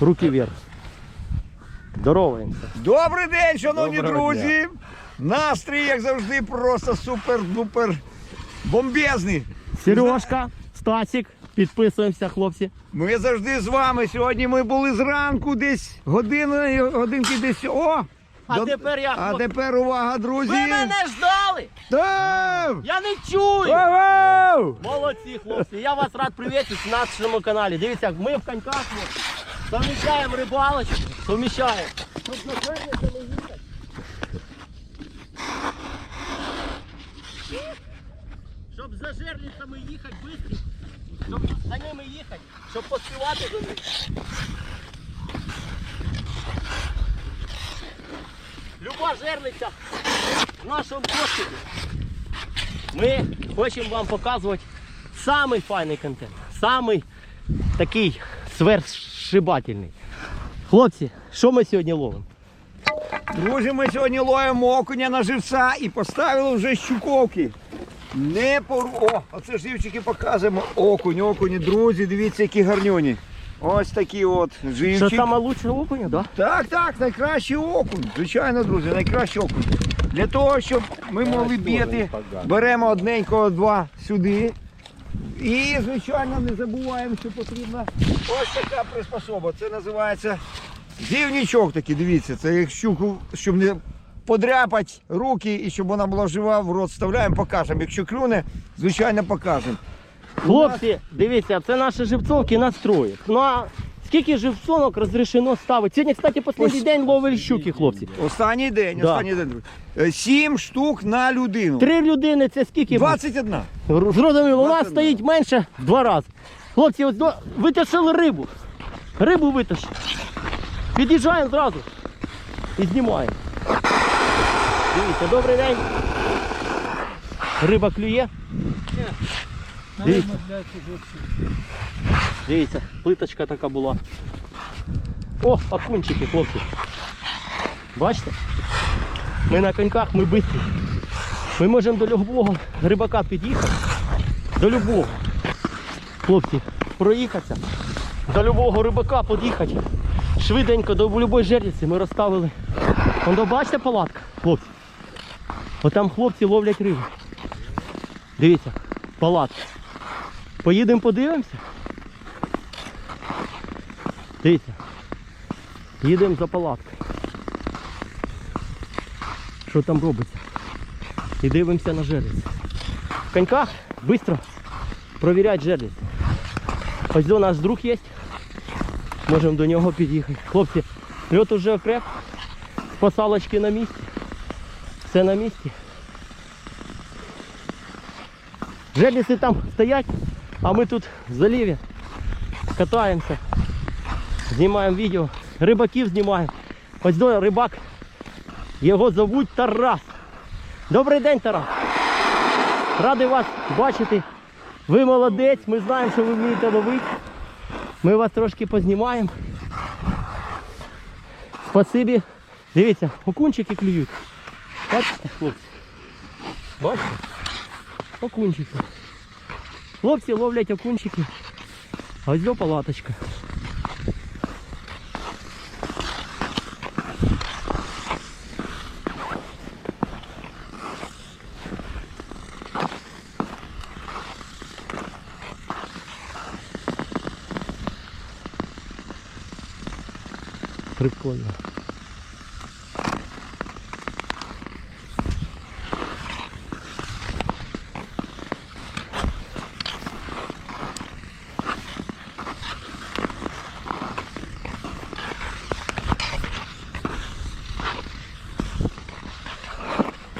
Руки вверх. Здороваємося. Добрий день, шановні Доброго друзі! Настрій, як завжди, просто супер-дупер бомбезний. Сережка, Стасік, підписуємося, хлопці. Ми завжди з вами. Сьогодні ми були зранку десь години, годинки десь. О! А До- тепер я, А тепер увага, друзі! Ви мене ждали! Там! Я не чую! Ау! Молодці, хлопці, я вас рад привітати на нашому каналі. Дивіться, ми в коньках хлопці, совміщаємо рибалочку, совміщаємо. Щоб за жерлицями їхати швидко, щоб за ними їхати, щоб поспівати до них. Люба жерлиця в нашому кошику. Ми хочемо вам показувати самий файний контент, самий такий сверхшибательний. Хлопці, що ми сьогодні ловимо? Друзі, ми сьогодні ловимо окуня на живця і поставили вже щуковки. Не пору. О, оце ж дівчики показуємо. Окунь, окуні, друзі, дивіться, які гарнюні. Ось такі от Що живчик. саме лучше окуня, да? Так, так, найкращий окунь. Звичайно, друзі, найкращий окунь. Для того, щоб ми могли б'яти, беремо одненького два сюди. І, звичайно, не забуваємо, що потрібна ось така приспособа. Це називається зівнічок такий, дивіться. Це як щуку, щоб не подряпати руки і щоб вона була жива, в рот вставляємо, покажемо. Якщо клюне, звичайно, покажемо. Хлопці, дивіться, це наші живцовки настроїть. Ну скільки живцовок розрішено ставити? Сьогодні, кстати, останній день ловили щуки, хлопці. Останній день, Да. останній день. Е, Сім штук на людину. Три людини це скільки? 21. Зрозуміло, у нас стоїть менше в два рази. Хлопці, ось до... витащили рибу. Рибу витащили. Під'їжджаємо зразу і знімаємо. Дивіться, добрий день. Риба клює. Дивіться. Дивіться, плиточка така була. О, окунчики, хлопці. Бачите? Ми на коньках, ми бистрі. Ми можемо до любого рибака під'їхати. До любого. Хлопці, проїхатися. До любого рибака під'їхати. Швиденько до будь-якої жерлиці ми розставили. Вон до бачите палатка, хлопці. Отам хлопці ловлять рибу. Дивіться, палатка. Поїдемо подивимося. Дивіться. Їдемо за палаткою. Що там робиться? І дивимося на жерлиці. В коньках швидко провіряти жерлиці. Ось до наш друг є. Можемо до нього під'їхати. Хлопці, льот уже окреп. Посалочки на місці. Все на місці. Жерлиці там стоять, а ми тут в заливі катаємося. Знімаємо відео. Рибаків знімаємо. Ось до рибак. Його зовуть Тарас. Добрий день, Тарас. Радий вас бачити. Ви молодець, ми знаємо, що ви вмієте ловити. Ми вас трошки познімаємо. Спасибі. Дивіться, окунчики клюють. Бачите, хлопці? Бачите? Окунчики. Хлопці ловлять окунчики. Ось до палаточка. Прикольно.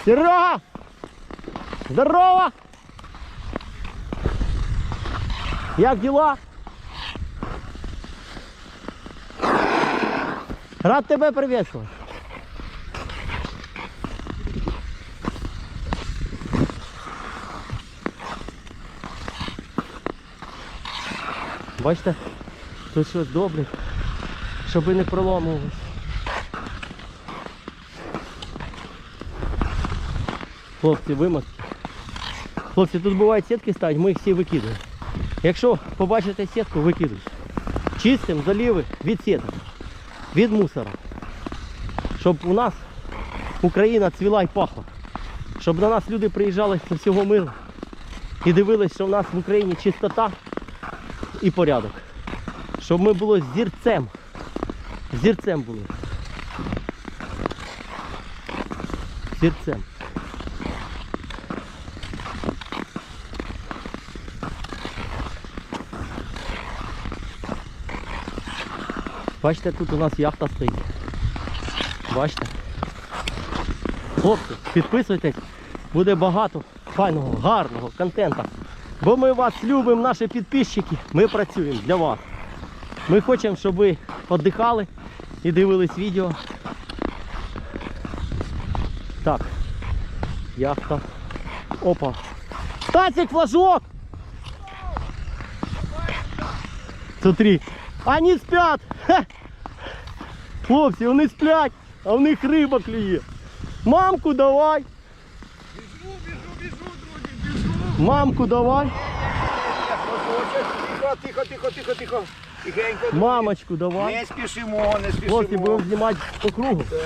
Серега! Здорово! Як діла? Рад тебе приветствовать. Бачите, тут щось добре, щоб не проломувалось. Хлопці, вимазки. Хлопці, тут бувають сітки ставить, ми їх всі викидаємо. Якщо побачите сітку, викидуйте. чистимо заліви від сіток, від мусора. Щоб у нас Україна цвіла і пахла. Щоб до нас люди приїжджали з всього миру і дивились, що в нас в Україні чистота і порядок. Щоб ми були зірцем. Зірцем були. Зірцем. Бачите, тут у нас яхта стоїть. Бачите? Хлопці, підписуйтесь, буде багато файного, гарного контенту. Бо ми вас любимо, наші підписчики, ми працюємо для вас. Ми хочемо, щоб ви віддихали і дивились відео. Так. Яхта. Опа. Стасик, флажок! Смотри. Они спят! Ха! Хлопці, вони сплять, а в них риба клює. Мамку давай! Біжу, біжу, біжу, друзі, біжу. Мамку давай! Тихо, тихо, тихо, тихо, тихо. Тихенько. Мамочку давай! Не спішимо, не спішимо. Хлопці, будемо знімати по кругу. Так,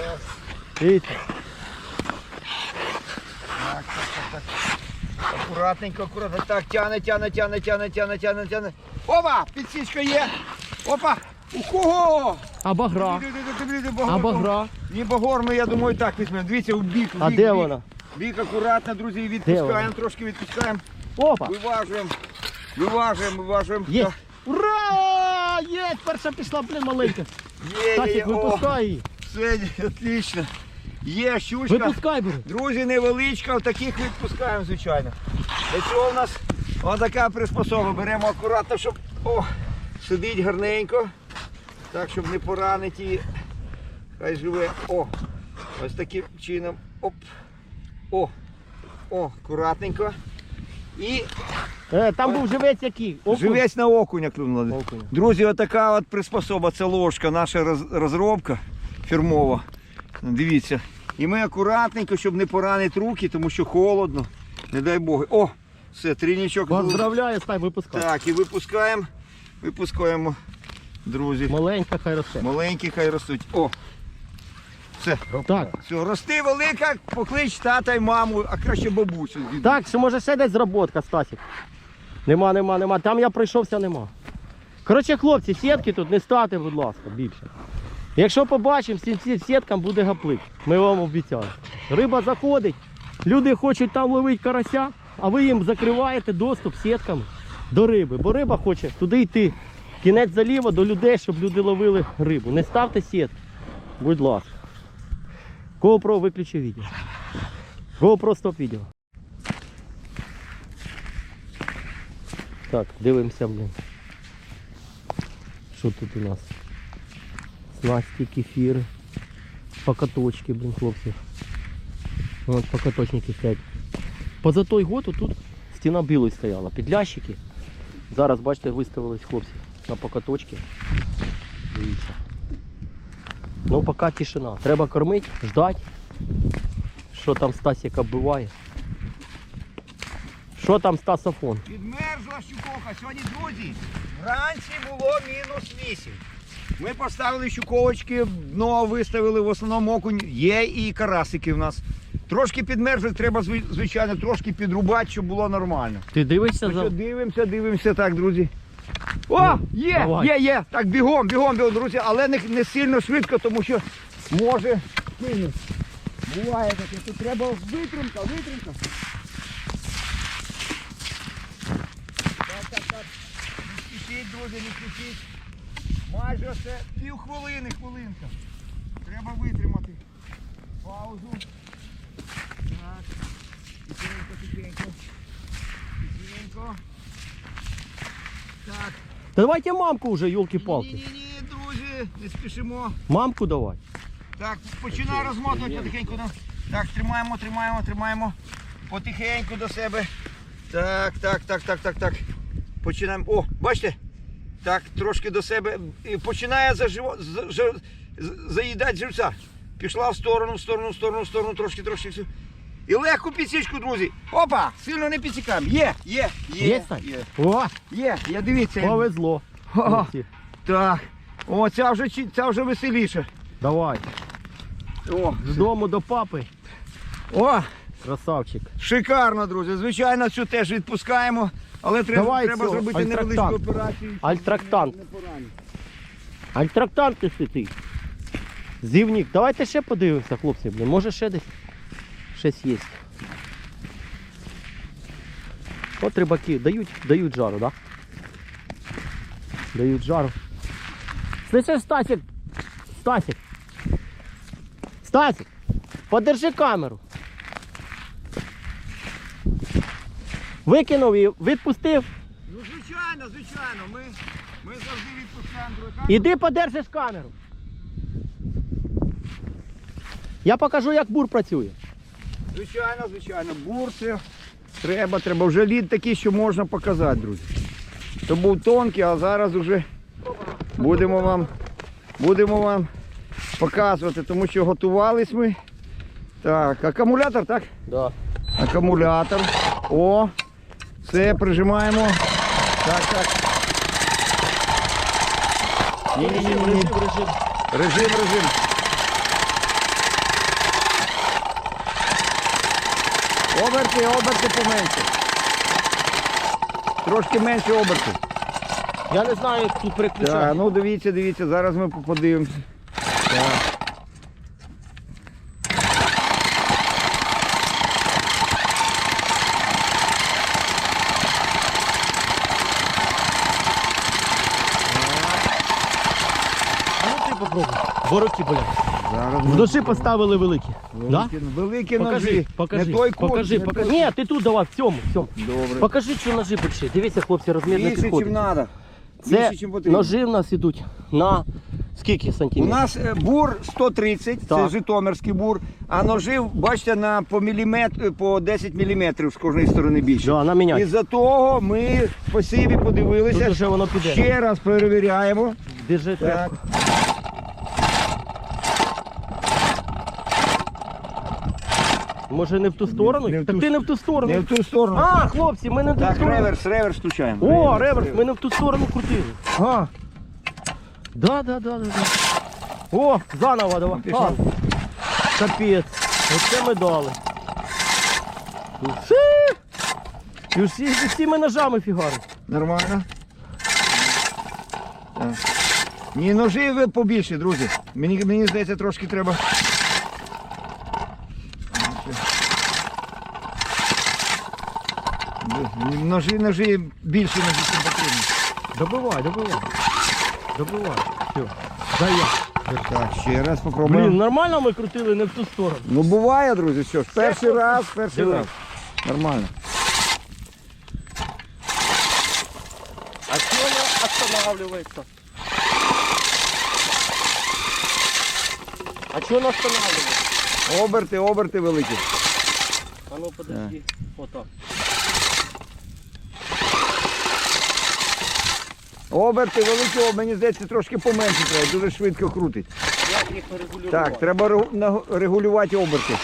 Дивіться. так, так, так. Акуратненько, акуратно. Так, тяне, тяне, тяне, тяне, тяне, тяне, тяне. Опа, підсічка є. Опа, у кого? А багра? А багра? Ні, багор, ми, я думаю, так візьмемо. Дивіться, у бік. А де вона? Бік акуратно, друзі, відпускаємо, трошки відпускаємо. Опа! Виважуємо. Виважуємо, виважуємо. Є! Ура! Є! Перша пішла, блін, маленька. Є, є, є. О, випускай її. все, отлично. Є щучка. Випускай, бери. Друзі, невеличка, таких відпускаємо, звичайно. Для цього у нас отака приспособа. Беремо акуратно, щоб о, сидить гарненько. Так, щоб не поранити її. Хай живе. О, ось таким чином. Оп. О. О, акуратненько. І Е, там був живець який? Окунь? живець на окуня клюнули. Окуня. Друзі, отака от приспособа, це ложка, наша роз- розробка фірмова. Дивіться. І ми акуратненько, щоб не поранити руки, тому що холодно. Не дай Бог. О, все, трійничок. Поздравляю, стай, випускай. Так, і випускаємо. Випускаємо, друзі. Маленька хай росте. Маленькі хай ростуть. О. Все. Так. Все, рости велика, поклич тата й маму, а краще бабусю. Так, що може ще десь зработка, Стасик? Нема, нема, нема. Там я пройшовся, нема. Коротше, хлопці, сітки тут не ставте, будь ласка, більше. Якщо побачимо, всім цим сіткам буде гаплик. Ми вам обіцяємо. Риба заходить, люди хочуть там ловити карася, а ви їм закриваєте доступ сітками до риби. Бо риба хоче туди йти. Кінець заліва до людей, щоб люди ловили рибу. Не ставте сітки. Будь ласка. GoPro виключи відео. GoPro стоп відео. Так, дивимося, блін. Що тут у нас? Снасті, кефіри, покаточки, блін, хлопці. От покаточники стоять. Поза той год тут стіна білої стояла, підлящики. Зараз, бачите, виставились хлопці на покаточки. Дивіться. Ну, поки тишина. Треба кормити, ждати, що там Стасік оббиває. Що там Стасофон? Підмерзла щуковка. Сьогодні, друзі, вранці було мінус 8. Ми поставили щуковочки, дно виставили в основному окунь. Є і карасики в нас. Трошки підмерзли, треба, звичайно, трошки підрубати, щоб було нормально. Ти дивишся Ну за. дивимося, дивимося так, друзі. О, Ну, є, давай. є, є. Так, бігом, бігом, бігом, друзі, але не, не сильно швидко, тому що може. кинуть. Буває таке, тут треба витримка, витримка. Так, так, так. Не спішіть, друзі, не спішіть. Майже це пів хвилини, хвилинка. Треба витримати. Паузу. Так. Тихенько, тихенько. Тихенько. Так. Та давайте мамку вже. Ні-ні-ні, друзі, не спішимо. Мамку давай. Так, починаю розмотувати потихеньку. ну. Так, тримаємо, тримаємо, тримаємо. Потихеньку до себе. Так, так, так, так, так, так. Починаємо. О, бачите? Так, трошки до себе. І починає заживо, за- за- заїдати живця. Пішла в сторону, в сторону, в сторону, в сторону, трошки, трошки. все. І легку підсічку, друзі. Опа! Сильно не підсікаємо. Є, є, є. Є? Є, О, є, є, дивіться. повезло. Ха-ха. Так. О, ця вже, чи- ця вже веселіше. Давай. О, З дому до папи. о, Красавчик. шикарно, друзі. Звичайно, цю теж відпускаємо, але треба, Давай треба цього, зробити невеличку операцію. Альтрактант. Альтрактант ти святий. Зівник. Давайте ще подивимося, хлопці. Блін. Може ще десь щось є. От рибаки дають, дають жару, так? Да? Дають жару. Слышиш, Стасик? Стасик. Стасик, подержи камеру. Викинув її, відпустив. Ну, звичайно, звичайно. Ми, ми завжди відпускаємо дурака. Іди подержиш камеру. Я покажу, як бур працює. Звичайно, звичайно. Бурси. Треба, треба. Вже лід такий, що можна показати, друзі. То був тонкий, а зараз вже будемо вам, будемо вам показувати, тому що готувались ми. Так, акумулятор, так? Да. Акумулятор. О, все, прижимаємо. Так, так. Ні, ні, ні, ні. Режим, режим. Режим, режим. Оберти, оберти поменше. Трошки менше оберти. Я не знаю, як тут Так, ну дивіться, дивіться, зараз ми подивимося. Так. Ну ти попробуй. Бороки, блядь. Зараз В ножі поставили великі. Да? Великі, великі Покажи, ножі. покажи, Не той кут, покажи, не покажи. той- Ні, ти тут давай, в цьому, в цьому. Добре. Покажи, що ножі більші. Дивіться, хлопці, розмір не Більше, ніж підходить. треба. Це Більше, потрібно. ножі в нас ідуть на скільки У сантиметрів? нас е, бур 130, це Так. житомирський бур, а ножи, бачите, на по міліметр, по 10 мм з кожної сторони більше. Да, на міняй. Із-за того ми спасибі Тут подивилися. уже воно піде. Ще раз перевіряємо. Держи Так. Може не в ту сторону? Не в так ту ти не в ту сторону. Не в ту сторону. А, хлопці, ми не в ту так, сторону. реверс, реверс включаємо. О, реверс, ми не в ту сторону крутили. А. Да, да, да, да, да. О, заново давай. Ну, пішов. А, капець. Оце ми дали. Все. І всі, і всіми ножами фігарить. Нормально. Так. Ні, ножі ви побільше, друзі. Мені, мені здається, трошки треба. Ножі, ножі більше ножі, ніж потрібно. Добивай, добивай. Добивай. Все. Дай я. Так, ще раз попробуємо. Блін, нормально ми крутили не в ту сторону. Ну буває, друзі, що ж, перший раз, перший Диви. раз. Нормально. А чого вона останавливается? А чого вона останавливается? Оберти, оберти великі. А ну подожди. Отак. Оберти великі, мені здається, трошки поменше треба, дуже швидко крутить. Як їх регулювати? Так, треба регу- регулювати оберти.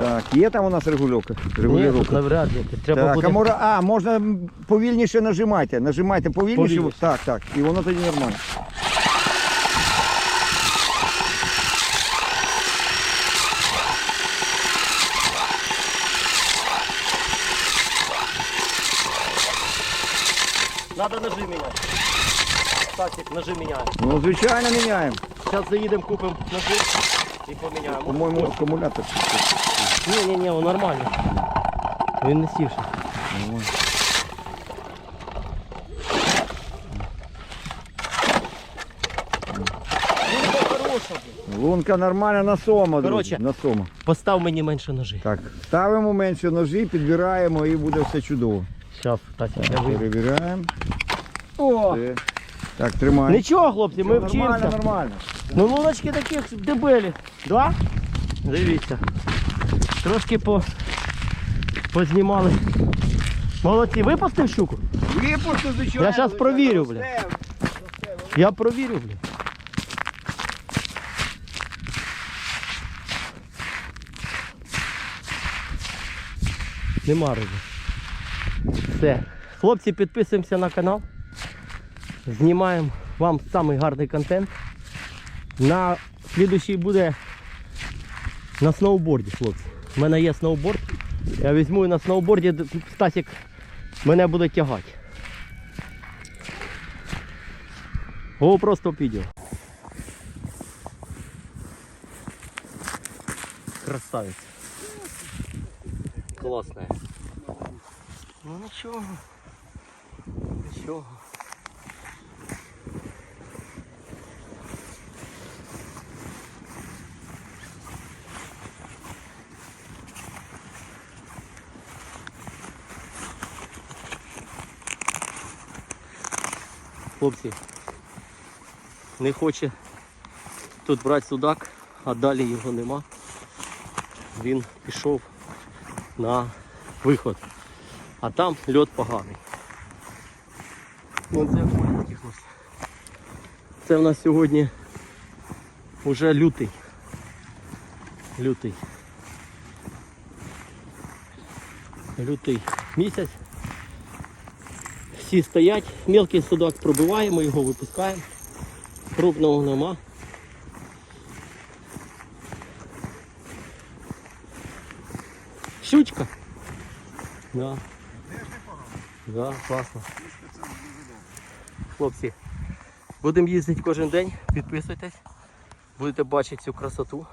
Так, є там у нас регулювання? Ні, тут Регулювання. навряд ли. Треба Так, буде... а, мора- а, можна повільніше нажимайте. Нажимайте повільніше. Повільніше. Так, так. І воно тоді нормально. Надо ножи міняти. Стасик, ножи міняємо. Ну, звичайно, міняємо. Зараз заїдемо, купимо ножи і поміняємо. По-моєму, акумулятор. Ні, ні, ні, нормально. Він не сівший. Лунка нормальна на сома, друзі. Коротше. На сома. Постав мені менше ножи. Так, ставимо менше ножі, підбираємо і буде все чудово. Зараз, Стасик, я вийду. Перевіряємо. О! Все. Так, тримай. Нічого, хлопці, ми Нормально, вчимося. нормально. Ну луночки таких дебелі. Да? Дивіться. Трошки по... познімали. Молодці, випустив щуку? Випусти, звичайно. Я щас провірю, бля. Я провірю, блін. Нема риби. Все. Хлопці, підписуємося на канал. Знімаємо вам самий гарний контент. На слідуючий буде на сноуборді, хлопці. У мене є сноуборд. Я візьму і на сноуборді Стасік мене буде тягати. О, просто відео. Красавець. Класне. Ну нічого. Нічого. Хлопці, не хоче тут брати судак, а далі його нема. Він пішов на виход. А там льот поганий. Вон це ходять. Це в нас сьогодні вже лютий. Лютий. Лютий місяць. Всі стоять, мелкий судак пробиваємо, його випускаємо. Крупного нема. Щучка. Да. Да, класно. Хлопці, будемо їздити кожен день, підписуйтесь, будете бачити цю красоту.